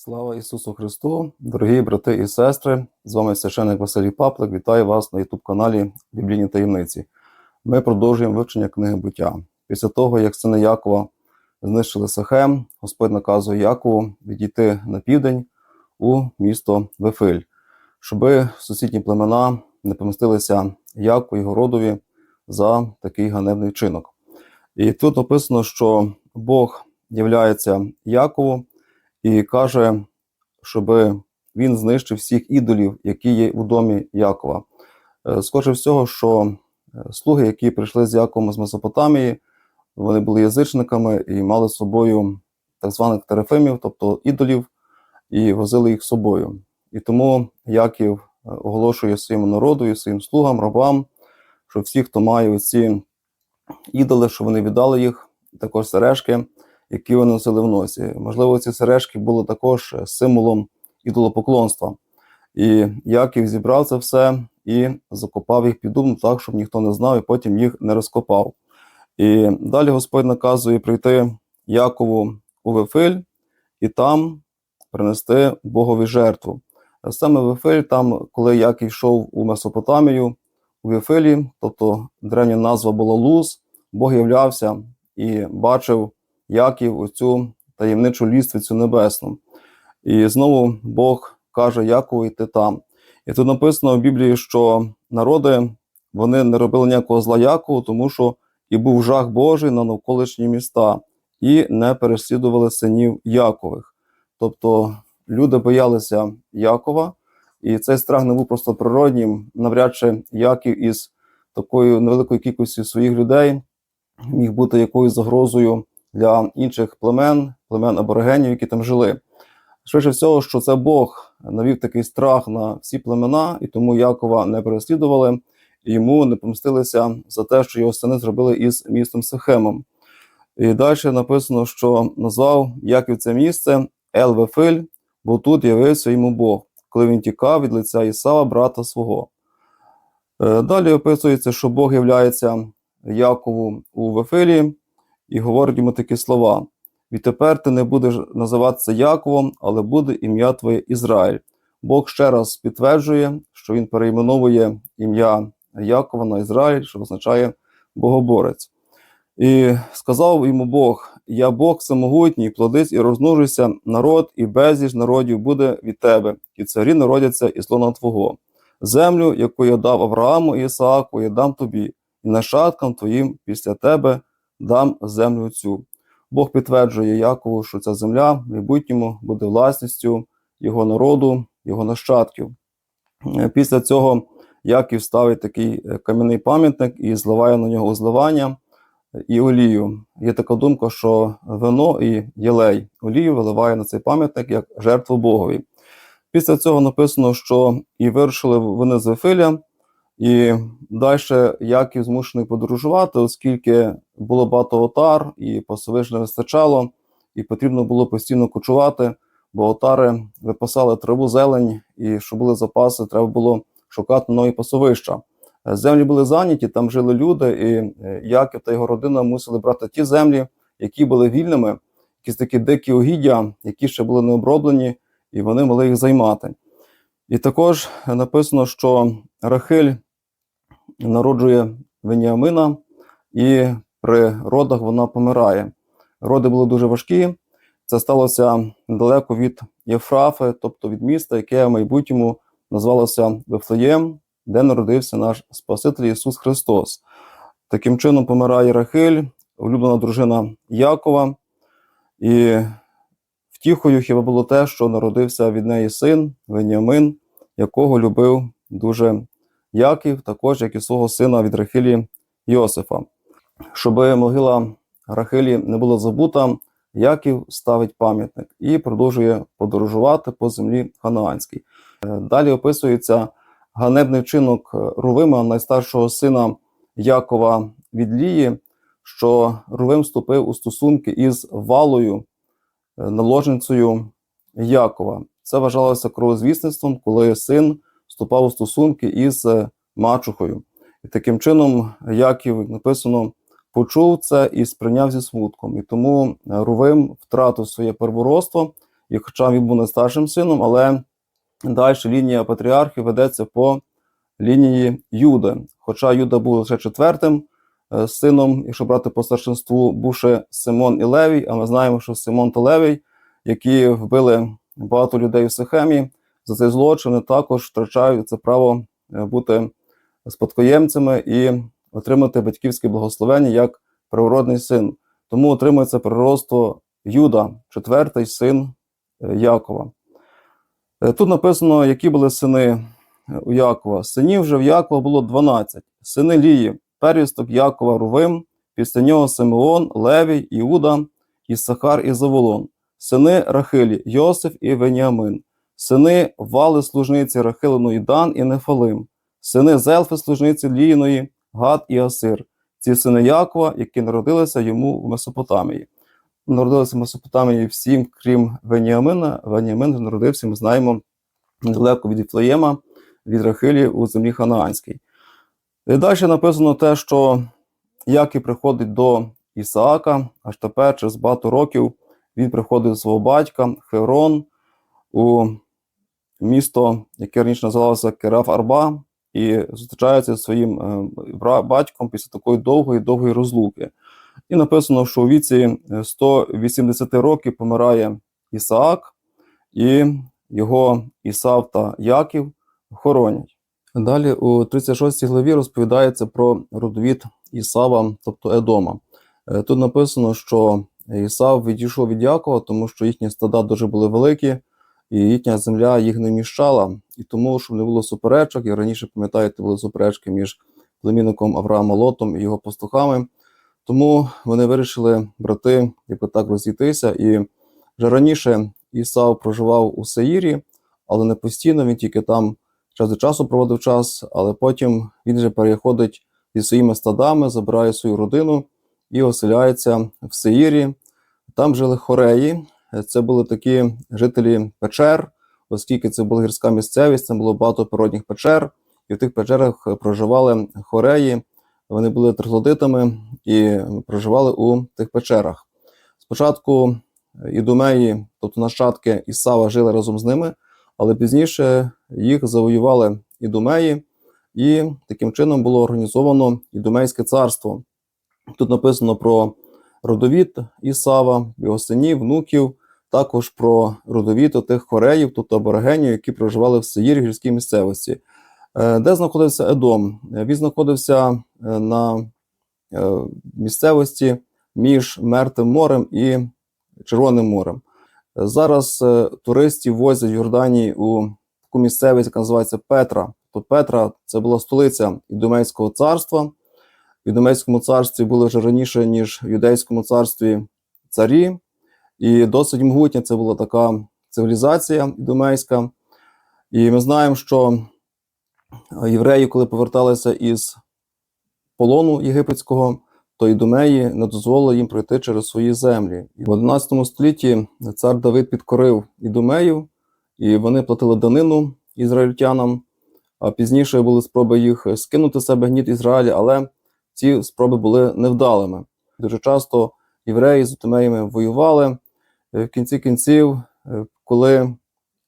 Слава Ісусу Христу, дорогі брати і сестри! З вами священник Василій Паплик. Вітаю вас на Ютуб-каналі Біблійні таємниці. Ми продовжуємо вивчення книги буття. Після того, як сини Якова знищили Сахем, Господь наказує Якову відійти на південь у місто Вифиль, щоби сусідні племена не помістилися Яку і Городові за такий ганебний чинок. І тут написано, що Бог являється Якову і каже, щоб він знищив всіх ідолів, які є у домі Якова. Е, всього, що е, слуги, які прийшли з Яковом з Месопотамії, вони були язичниками і мали з собою так званих терафимів, тобто ідолів, і возили їх з собою. І тому Яків е, оголошує своєму народу і своїм слугам, рабам, що всі, хто має ці ідоли, що вони віддали їх, також сережки, які вони носили в носі. Можливо, ці сережки були також символом ідолопоклонства. І Яків зібрав це все і закопав їх під дубом так, щоб ніхто не знав, і потім їх не розкопав. І далі Господь наказує прийти Якову у Вифиль і там принести Богові жертву. Саме Вифиль, там, коли Яків йшов у Месопотамію, у Вифилі, тобто древня назва була Луз, Бог являвся і бачив Яків оцю таємничу ліствицю небесну. І знову Бог каже Якову йти там. І тут написано в Біблії, що народи вони не робили ніякого зла Якову, тому що і був жах Божий на навколишні міста, і не переслідували синів Якових. Тобто люди боялися Якова, і цей страх не був просто природнім. Навряд чи Яків із такою невеликою кількістю своїх людей міг бути якоюсь загрозою для інших племен, племен аборигенів, які там жили. Швидше всього, що це Бог навів такий страх на всі племена, і тому Якова не переслідували, і йому не помстилися за те, що його сини зробили із містом Сихемом. І далі написано, що назвав Яків це місце Елвефиль, бо тут явився йому Бог, коли він тікав від лиця Ісава, брата свого. Е, Далі описується, що Бог являється Якову у Вефилі і говорить йому такі слова: Відтепер ти не будеш називатися Яковом, але буде ім'я твоє Ізраїль. Бог ще раз підтверджує, що він перейменовує ім'я Якова на Ізраїль, що означає Богоборець. І сказав йому Бог: Я Бог всемогутній, плодись і розмножуйся, народ, і безліч народів буде від тебе, і царі народяться із лона Твого. Землю, яку я дав Аврааму і Ісааку, я дам тобі, і нащадкам твоїм після тебе дам землю цю. Бог підтверджує Якову, що ця земля в майбутньому буде власністю його народу, його нащадків. Е, Після цього Яків ставить такий е, кам'яний пам'ятник і зливає на нього зливання і олію. Є така думка, що вино і єлей олію виливає на цей пам'ятник як жертву Богові. Після цього написано, що і вирушили вони з Вифиля, і далі Яків змушений подорожувати, оскільки було багато отар, і пасовищ не вистачало, і потрібно було постійно кочувати, бо отари випасали траву зелень, і щоб були запаси, треба було шукати нові пасовища. Е, Землі були зайняті, там жили люди, і е, Яків та його родина мусили брати ті землі, які були вільними, якісь такі дикі угіддя, які ще були не оброблені, і вони могли їх займати. І також написано, що Рахиль народжує Веніамина, і при родах вона помирає. Роди були дуже важкі. Це сталося недалеко від Єфрафи, тобто від міста, яке в майбутньому назвалося Вифлеєм, де народився наш Спаситель Ісус Христос. Таким чином помирає Рахиль, улюблена дружина Якова, і втіхою хіба було те, що народився від неї син Веніамин, якого любив дуже Яків, також як і свого сина від Рахилі Йосифа. Щоб могила Рахилі не була забута, Яків ставить пам'ятник і продовжує подорожувати по землі Ханаанській. Е, Далі описується ганебний вчинок Рувима, найстаршого сина Якова від Лії, що Рувим вступив у стосунки із валою, е, наложницею Якова. Це вважалося кровозвісництвом, коли син вступав у стосунки із е, мачухою. І таким чином, Яків як написано, почув це і сприйняв зі смутком. І тому е, Рувим втратив своє первородство і хоча він був найстаршим сином, але далі лінія патріархів ведеться по лінії Юди. Хоча Юда був лише четвертим е, сином, якщо брати по старшинству, був ще Симон і Левій, а ми знаємо, що Симон та Левій, які вбили багато людей в Сихемі, за цей злочин також втрачають це право е, бути спадкоємцями і отримати батьківське благословення як природний син. Тому отримується природство Юда, четвертий син е, Якова. Е, Тут написано, які були сини у Якова. Синів же в Якова було 12. Сини Лії, первісток Якова Рувим, після нього Симеон, Левій, Іуда, Ісахар і Заволон. Сини Рахилі, Йосиф і Веніамин. Сини Вали служниці Рахилиної Дан і Нефалим. Сини Зелфи служниці Ліїної, Гад і Асир. Ці сини Якова, які народилися йому в Месопотамії. Народилися в Месопотамії всім, крім Веніамина. Веніамин народився, ми знаємо, недалеко від Іфлеєма, від Рахилі у землі Ханаанській. І далі написано те, що Яків приходить до Ісаака, аж тепер, через багато років, він приходить до свого батька Хеврон у місто, яке раніше називалося Кераф Арба, і зустрічається зі своїм е, батьком після такої довгої довгої розлуки. І написано, що у віці е, 180 років помирає Ісаак, і його Ісав та Яків хоронять. Далі у 36 главі розповідається про родовід Ісава, тобто Едома. Е, Тут написано, що Ісав відійшов від Якова, тому що їхні стада дуже були великі, і їхня земля їх не міщала. І тому, щоб не було суперечок, і раніше, пам'ятаєте, були суперечки між племінником Авраама Лотом і його пастухами. Тому вони вирішили, брати, якби так розійтися. І вже раніше Ісав проживав у Сеїрі, але не постійно, він тільки там час від часу проводив час, але потім він вже переходить зі своїми стадами, забирає свою родину і оселяється в Сеїрі. Там жили хореї. Це були такі жителі печер, оскільки це була гірська місцевість, там було багато природних печер, і в тих печерах проживали хореї. Вони були троглодитами і проживали у тих печерах. Спочатку ідумеї, тобто нащадки Ісава, жили разом з ними, але пізніше їх завоювали ідумеї, і таким чином було організовано ідумейське царство. Тут написано про родовід Ісава, його синів, внуків, також про родовід тих хореїв, тобто аборигенів, які проживали в Сеїрі, гірській місцевості. Е, Де знаходився Едом? Е, Він знаходився е, на місцевості між Мертвим морем і Червоним морем. Зараз туристів возять в Йорданії у таку місцевість, яка називається Петра. То Петра це була столиця Ідумейського царства. В Ідумейському царстві були вже раніше, ніж в Юдейському царстві царі, і досить могутня це була така цивілізація ідумейська. І ми знаємо, що євреї, коли поверталися із полону єгипетського, то ідумеї не дозволили їм пройти через свої землі. І в 11 столітті цар Давид підкорив ідумеїв, і вони платили данину ізраїльтянам. А пізніше були спроби їх скинути з себе гніт Ізраїля, але ці спроби були невдалими. Дуже часто євреї з ідумеями воювали. Е, В кінці кінців, е, коли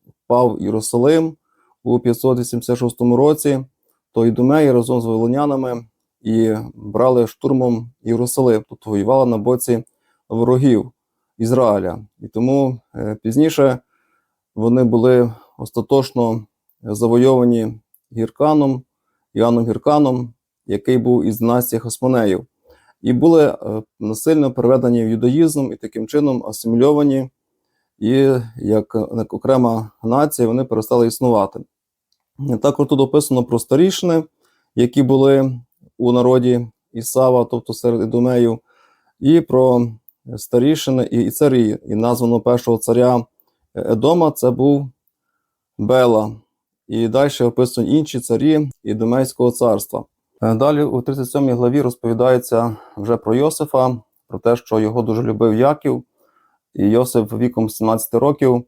впав Єрусалим у 586 році, то ідумеї разом з вавилонянами і брали штурмом Єрусалим, тобто воювали на боці ворогів Ізраїля. І тому е, пізніше вони були остаточно завойовані Гірканом, Іоанном Гірканом, який був із династії Хасмонеїв, і були е, насильно переведені в юдаїзм і таким чином асимільовані, і як окрема нація вони перестали існувати. Також тут описано про старішини, які були у народі Ісава, тобто серед ідумеїв, і про старішини і царі. І названо першого царя Едома це був Бела. І далі описані інші царі Ідумейського царства. Е, Далі у 37 главі розповідається вже про Йосифа, про те, що його дуже любив Яків, і Йосиф віком 17 років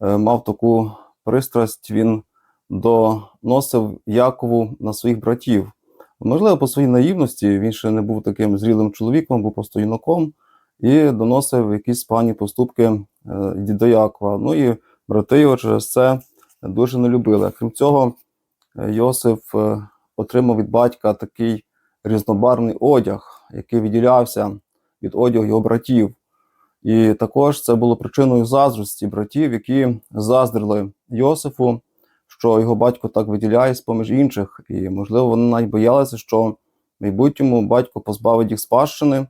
е, мав таку пристрасть, він доносив Якову на своїх братів. Можливо, по своїй наївності він ще не був таким зрілим чоловіком, був просто юнаком, і доносив якісь погані поступки е, до Якова. Ну і брати його через це дуже не любили. Крім цього, Йосиф отримав від батька такий різнобарний одяг, який відділявся від одягу його братів. І також це було причиною заздрості братів, які заздрили Йосифу, що його батько так виділяє з поміж інших. І, можливо, вони навіть боялися, що в майбутньому батько позбавить їх спадщини,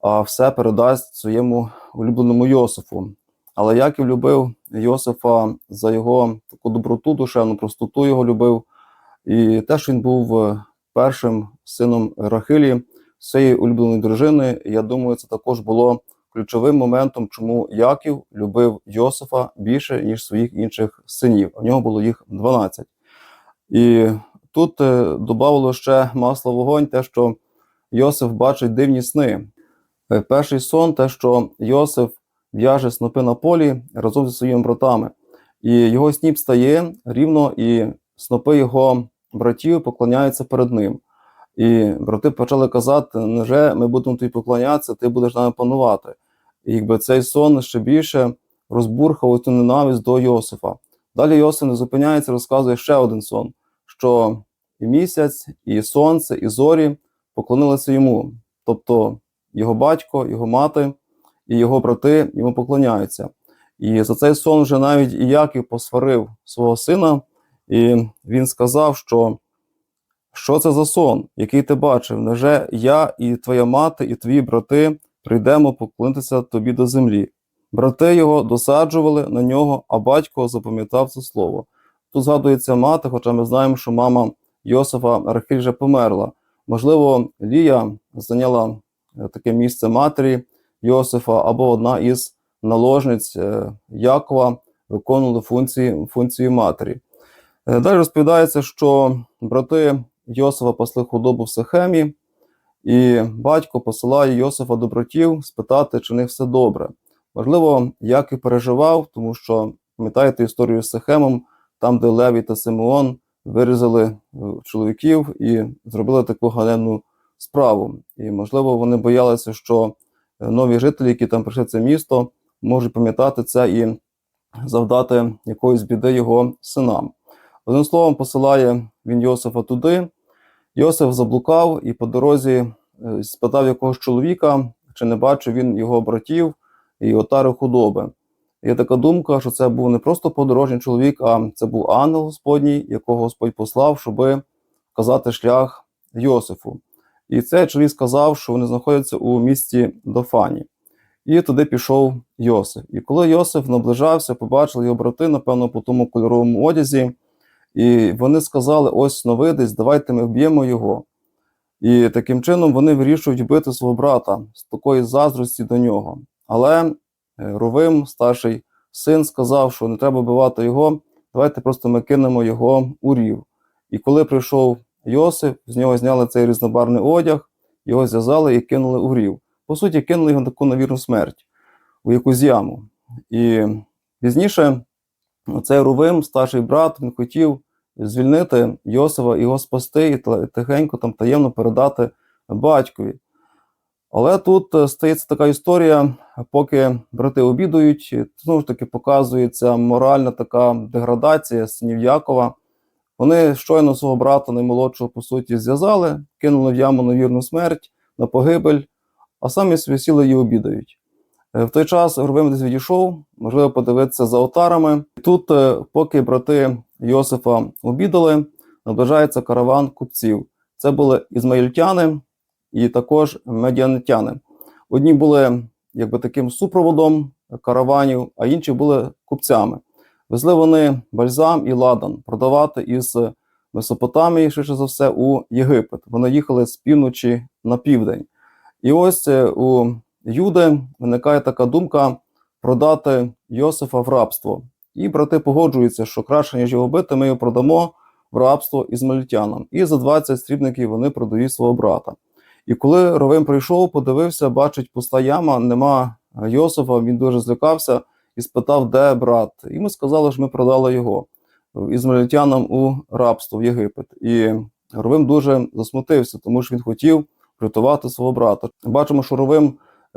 а все передасть своєму улюбленому Йосифу. Але Яків любив Йосифа за його таку доброту, душевну простоту його любив. І те, що він був е, першим сином Рахилі, своєї улюбленої дружини, я думаю, це також було ключовим моментом, чому Яків любив Йосифа більше, ніж своїх інших синів. У нього було їх 12. І тут е, додавало ще масло вогонь, те, що Йосиф бачить дивні сни. Е, Перший сон, те, що Йосиф в'яже снопи на полі разом зі своїми братами. І його сніп стає рівно, і снопи його братів поклоняються перед ним. І брати почали казати: неже ми будемо тобі поклонятися, ти будеш нами панувати. І якби цей сон ще більше розбурхав цю ненависть до Йосифа. Далі Йосиф не зупиняється, розказує ще один сон: що і місяць, і сонце, і зорі поклонилися йому. Тобто його батько, його мати і його брати йому поклоняються. І за цей сон вже навіть і Яків посварив свого сина, і він сказав, що що це за сон, який ти бачив? Невже я і твоя мати, і твої брати прийдемо поклонитися тобі до землі? Брати його досаджували на нього, а батько запам'ятав це слово. Тут згадується мати, хоча ми знаємо, що мама Йосифа Рахиль вже померла. Можливо, Лія зайняла е, таке місце матері Йосифа або одна із наложниць е, Якова виконували функції, функції матері. Е, Далі розповідається, що брати Йосифа пасли худобу в Сихемі, і батько посилає Йосифа до братів спитати, чи в них все добре. Можливо, як і переживав, тому що пам'ятаєте історію з Сихемом, там, де Леві та Симеон вирізали е, чоловіків і зробили таку ганебну справу. І, можливо, вони боялися, що е, нові жителі, які там прийшли це місто, можуть пам'ятати це і завдати якоїсь біди його синам. Одним словом, посилає він Йосифа туди. Йосиф заблукав і по дорозі е, спитав якогось чоловіка, чи не бачив він його братів і отари худоби. Є така думка, що це був не просто подорожній чоловік, а це був ангел Господній, якого Господь послав, щоб вказати шлях Йосифу. І цей чоловік сказав, що вони знаходяться у місті Дофані. І туди пішов Йосиф. І коли Йосиф наближався, побачили його брати, напевно, по тому кольоровому одязі. І вони сказали: ось сновидець, давайте ми вб'ємо його. І таким чином вони вирішують вбити свого брата з такої заздрості до нього. Але е, Рувим, старший син, сказав, що не треба вбивати його, давайте просто ми кинемо його у рів. І коли прийшов Йосип, з нього зняли цей різнобарний одяг, його зв'язали і кинули у рів. По суті, кинули його на таку навірну смерть у якусь яму. І пізніше цей Рувим, старший брат, він хотів звільнити Йосифа, його спасти і тихенько там таємно передати батькові. Але тут е, стається така історія, поки брати обідують, знову ж таки показується моральна така деградація синів Якова. Вони щойно свого брата наймолодшого, по суті, зв'язали, кинули в яму на вірну смерть, на погибель, а самі собі сіли і обідають. Е, В той час Горбим десь відійшов, можливо, подивитися за отарами. І Тут, е, поки брати Йосифа обідали, наближається караван купців. Це були ізмаїльтяни і також медіанитяни. Одні були якби таким супроводом караванів, а інші були купцями. Везли вони бальзам і ладан продавати із Месопотамії, швидше за все, у Єгипет. Вони їхали з півночі на південь. І ось е, у Юди виникає така думка продати Йосифа в рабство. І брати погоджуються, що краще, ніж його бити, ми його продамо в рабство ізмаїльтянам. І за 20 срібників вони продають свого брата. І коли Ровим прийшов, подивився, бачить пуста яма, нема Йосифа, він дуже злякався і спитав, де брат. І ми сказали, що ми продали його ізмаїльтянам у рабство в Єгипет. І Ровим дуже засмутився, тому що він хотів врятувати свого брата. Бачимо, що Ровим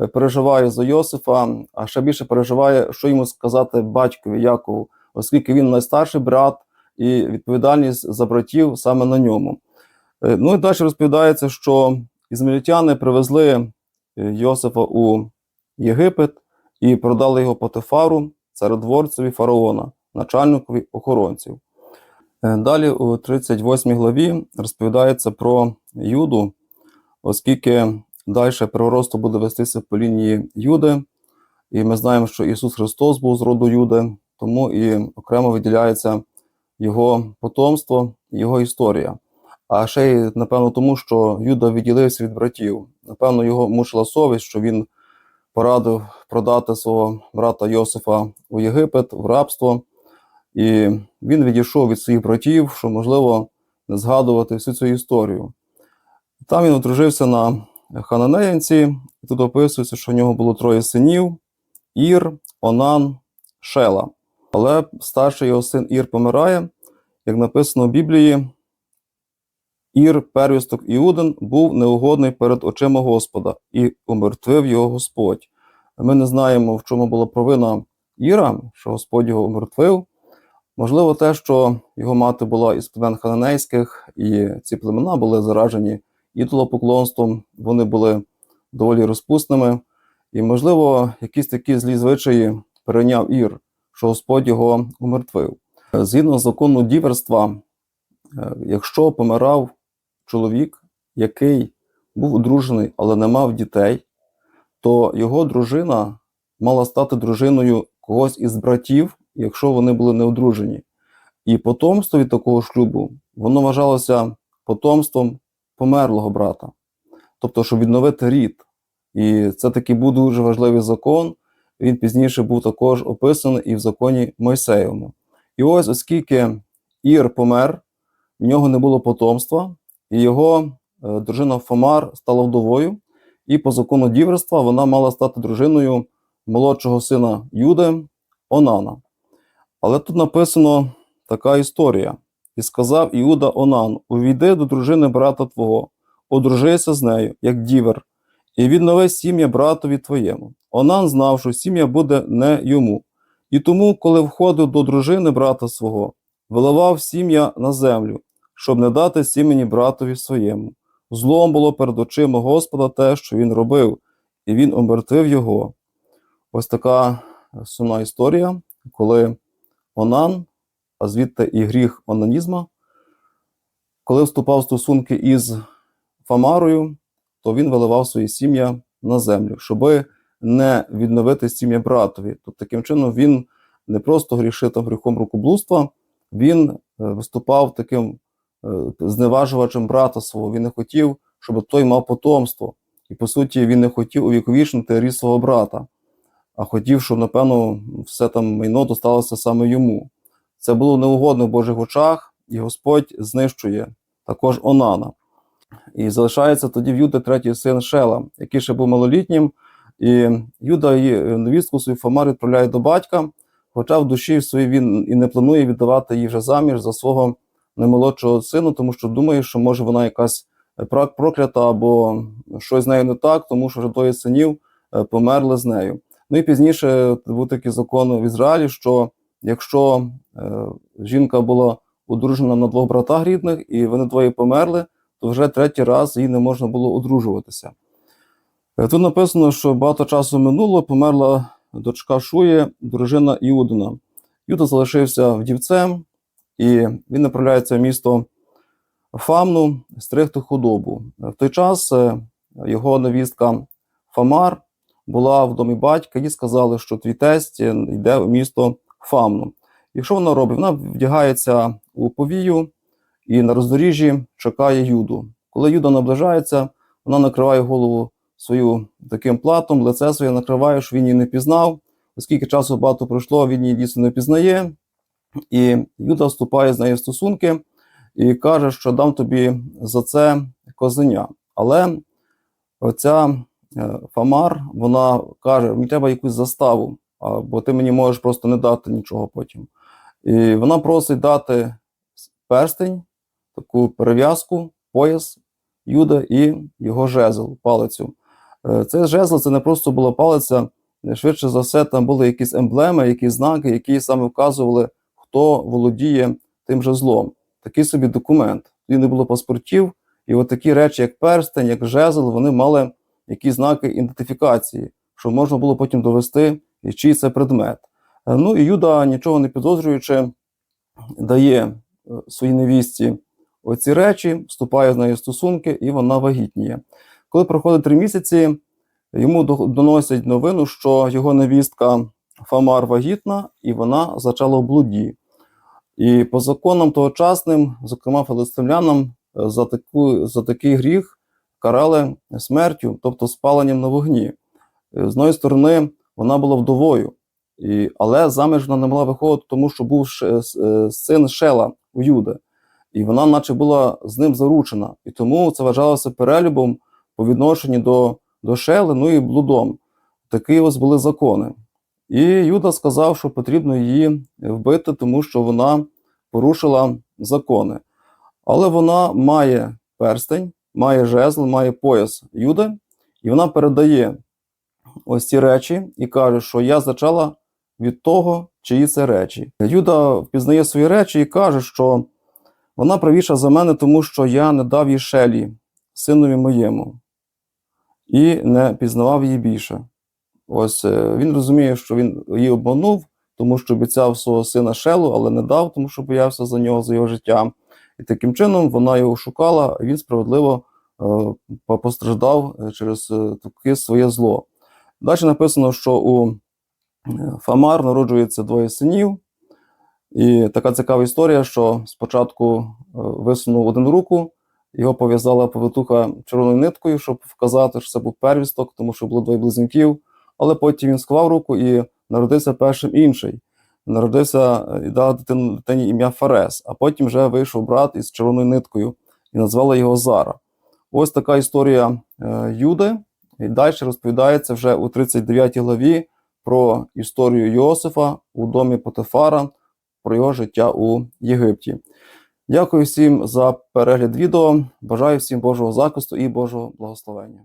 переживає за Йосифа, а ще більше переживає, що йому сказати батькові Якову, оскільки він найстарший брат, і відповідальність за братів саме на ньому. Е, Ну і далі розповідається, що ізмаїльтяни привезли е, Йосифа у Єгипет і продали його Потифару, царедворцеві фараона, начальникові охоронців. Е, Далі у 38 главі розповідається про Юду, оскільки далі переросту буде вестися по лінії Юди, і ми знаємо, що Ісус Христос був з роду Юди, тому і окремо виділяється його потомство, його історія. А ще й, напевно, тому, що Юда відділився від братів. Напевно, його мучила совість, що він порадив продати свого брата Йосифа у Єгипет в рабство. І він відійшов від своїх братів, що, можливо, не згадувати всю цю історію. Там він одружився на хананеянці, і тут описується, що в нього було троє синів: Ір, Онан, Шела. Але старший його син Ір помирає, як написано в Біблії, Ір, первісток Іудин, був неугодний перед очима Господа, і умертвив його Господь. Ми не знаємо, в чому була провина Іра, що Господь його умертвив. Можливо, те, що його мати була із племен хананейських, і ці племена були заражені ідолопоклонством, вони були доволі розпусними. І, можливо, якісь такі злі звичаї перейняв Ір, що Господь його умертвив. Згідно закону діверства, е, якщо помирав чоловік, який був одружений, але не мав дітей, то його дружина мала стати дружиною когось із братів, якщо вони були не одружені. І потомство від такого шлюбу воно вважалося потомством померлого брата, тобто, щоб відновити рід. І це такий був дуже важливий закон. Він пізніше був також описаний і в законі Мойсеєвому. І ось, оскільки Ір помер, в нього не було потомства, і його е, дружина Фомар стала вдовою, і по закону діверства вона мала стати дружиною молодшого сина Юди Онана. Але тут написано така історія. І сказав Іуда Онан: Увійди до дружини брата твого, одружися з нею, як дівер, і віднови сім'я братові твоєму. Онан знав, що сім'я буде не йому. І тому, коли входив до дружини брата свого, виливав сім'я на землю, щоб не дати сімені братові своєму. Злом було перед очима Господа те, що він робив, і він омертвив його. Ось така сумна історія, коли Онан, а звідти і гріх онанізма, коли вступав в стосунки із Фамарою, то він виливав свої сім'я на землю, щоби не відновити сім'я братові. Тобто, таким чином він не просто грішив там гріхом рукоблудства, він е, виступав таким е, зневажувачем брата свого. Він не хотів, щоб той мав потомство. І по суті, він не хотів увіковічнити ріс свого брата, а хотів, щоб, напевно, все там майно досталося саме йому. Це було неугодно в Божих очах, і Господь знищує також Онана. І залишається тоді в Юди третій син Шела, який ще був малолітнім. І Юда її невістку свою Фомар відправляє до батька, хоча в душі своїй він і не планує віддавати її вже заміж за свого наймолодшого сина, тому що думає, що може вона якась е, проклята або щось з нею не так, тому що вже двоє синів е, померли з нею. Ну і пізніше був такий закон в Ізраїлі, що якщо е, жінка була одружена на двох братах рідних, і вони двоє померли, то вже третій раз їй не можна було одружуватися. Е, Тут написано, що багато часу минуло, померла дочка Шує, дружина Іудина. Юда залишився вдівцем, і він направляється в місто Фамну стригти худобу. В той час е, його невістка Фамар була в домі батька, їй сказали, що твій тесть йде в місто Фамну. І що вона робить? Вона вдягається у повію і на роздоріжжі чекає Юду. Коли Юда наближається, вона накриває голову свою таким платом, лице своє накриває, що він її не пізнав. Оскільки часу багато пройшло, він її дійсно не пізнає. І Юда вступає з нею в стосунки і каже, що дам тобі за це козеня. Але оця е, Фамар, вона каже: мені треба якусь заставу, бо ти мені можеш просто не дати нічого потім. І вона просить дати перстень, таку перев'язку, пояс Юда і його жезл, палицю. Е, Цей жезл це не просто була палиця, е, швидше за все, там були якісь емблеми, якісь знаки, які саме вказували, хто володіє тим жезлом. Такий собі документ. Тоді не було паспортів, і от такі речі, як перстень, як жезл, вони мали якісь знаки ідентифікації, що можна було потім довести, і чий це предмет. Е, Ну і Юда, нічого не підозрюючи, дає е, своїй невісті оці речі, вступає з нею в стосунки, і вона вагітніє. Коли проходить три місяці, йому доносять новину, що його невістка Фамар вагітна, і вона зачала в блуді. І по законам тогочасним, зокрема филистимлянам, е, за, таку, за такий гріх карали смертю, тобто спаленням на вогні. З одної сторони, вона була вдовою, і, але заміж вона не могла виходити, тому що був ше- с- е, син Шела у Юди, і вона, наче, була з ним заручена. І тому це вважалося перелюбом по відношенню до, до Шели, ну і блудом. Такі ось були закони. І Юда сказав, що потрібно її вбити, тому що вона порушила закони. Але вона має перстень, має жезл, має пояс Юди, і вона передає ось ці речі і каже, що я зачала від того, чиї це речі. Юда впізнає свої речі і каже, що вона правіша за мене, тому що я не дав їй шелі, синові моєму, і не пізнавав її більше. Ось е, він розуміє, що він її обманув, тому що обіцяв свого сина Шелу, але не дав, тому що боявся за нього, за його життя. І таким чином вона його шукала, а він справедливо е, постраждав е, через таке своє зло. Далі написано, що у е, Фамар народжується двоє синів. І така цікава історія, що спочатку е, висунув один руку, його пов'язала повитуха червоною ниткою, щоб вказати, що це був первісток, тому що було двоє близнюків. Але потім він склав руку і народився першим інший. Народився е, і дав дитину- дитині ім'я Фарес, а потім вже вийшов брат із червоною ниткою і назвали його Зара. Ось така історія Юди. І далі розповідається вже у 39 главі про історію Йосифа у домі Потифара, про його життя у Єгипті. Дякую всім за перегляд відео. Бажаю всім Божого захисту і Божого благословення.